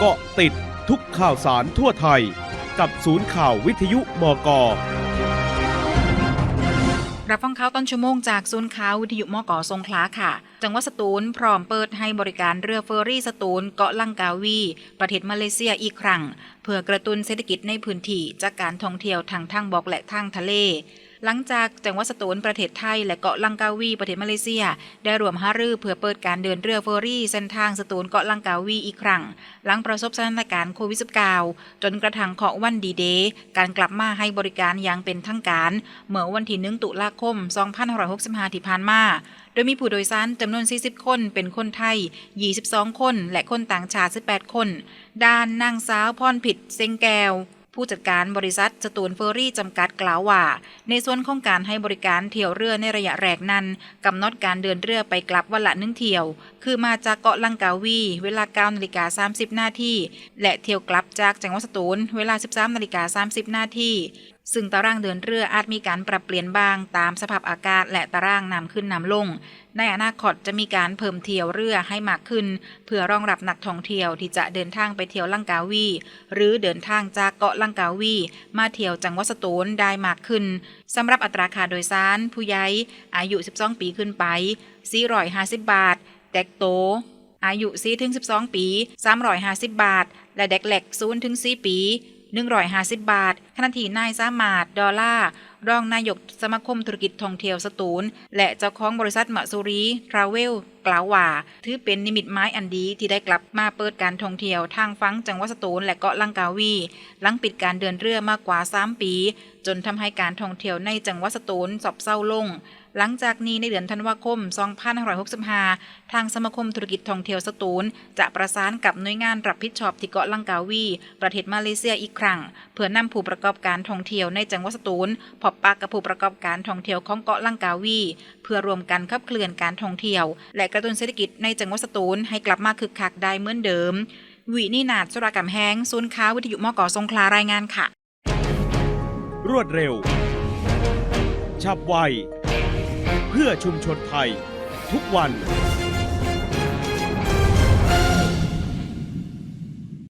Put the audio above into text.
เกาะติดทุกข่าวสารทั่วไทย กับศูนย์ข่าววิทยุบกรับฟังข่าวต้นชั่วโมงจากศูนย์ข่าววิทยุมกสงขลาค่ะ จังหวัดสตูลพร้อมเปิดให้บริการเรือเฟอร์รี่สตูลเกาะลังกาวี ประเทศมาเลเซียอีกครั้ง เพื่อกระตุ้นเศรษฐกิจในพื้นที่จากการท่องเที่ยวทางทางบกและทางทะเลหลังจากจังหวัดสตูลประเทศไทย และเกาะลังกาวีประเทศมาเลเซีย ได้รวมหารือเพื่อเปิดการเดินเรือเฟอร์รี่เส้นทางสตูลเกาะลังกาวีอีกครั้ง หลังประสบสถานการณ์โควิด -19 จนกระทั่งเคาะวันดีเดย์การกลับมาให้บริการอย่างเป็นทางการ เมื่อวันที่1ตุลาคม 2565 ที่ผ่านมาโดยมีผู้โดยสารจำนวน 40 คน เป็นคนไทย 22 คน และคนต่างชาติ 18 คน ด้านนางสาวพรผิด เซงแก้ว ผู้จัดการบริษัทสตูนเฟอร์รี่จำกัดกล่าวว่า ในส่วนของการให้บริการเที่ยวเรือในระยะแรกนั้นกำหนดการเดินเรือไปกลับวันละหนึ่งเที่ยว คือมาจากเกาะลังกาวี เวลา9นาฬิกา30 นาทีและเที่ยวกลับจากจังหวัดสตูลเวลา 13นาฬิกา30 นาที ซึ่งตารางเดินเรืออาจมีการปรับเปลี่ยนบ้างตามสภาพอากาศและตารางนำขึ้นนำลง ในอนาคตจะมีการเพิ่มเที่ยวเรือให้มากขึ้น เพื่อรองรับนักท่องเที่ยวที่จะเดินทางไปเที่ยวลังกาวี หรือเดินทางจากเกาะลังกาวี มาเที่ยวจังหวัดสตูลได้มากขึ้นสำหรับอัตราค่าโดยสารผู้ใหญ่อายุ 12 ปีขึ้นไป 450 บาทแดกโต อายุ4ถึง12 ปี 350 บาท และเด็กเล็ก0ถึง4ปี 150 บาท ขณะที่นายสามารถดอลลาร์รองนายกสมาคมธุรกิจท่องเที่ยวสตูล และเจ้าของบริษัทมะซูรีทราเวลกล่าวว่า ถือเป็นนิมิตหมายอันดีที่ได้กลับมาเปิดการท่องเที่ยวทางฟังจังหวัดสตูลและเกาะลังกาวี หลังปิดการเดินเรือมากกว่า 3 ปี จนทำให้การท่องเที่ยวในจังหวัดสตูลสอบเศร้าลง หลังจากนี้ในเดือนธันวาคม 2565 ทางสมาคมธุรกิจท่องเที่ยวสตูล จะประสานกับหน่วยงานรับผิดชอบที่เกาะลังกาวี ประเทศมาเลเซียอีกครั้ง เพื่อนำผู้ประกอบการท่องเที่ยวในจังหวัดสตูลพบปะกับผู้ประกอบการท่องเที่ยวของเกาะลังกาวี เพื่อรวมกันขับเคลื่อนการท่องเที่ยว และกระตุ้นเศรษฐกิจในจังหวัดสตูลให้กลับมาคึกคักได้เหมือนเดิม วินินาศสุรากำแหงศูนย์ค้าวิทยุมกสงขลารายงานค่ะ รวดเร็ว ฉับไว เพื่อชุมชนไทย ทุกวัน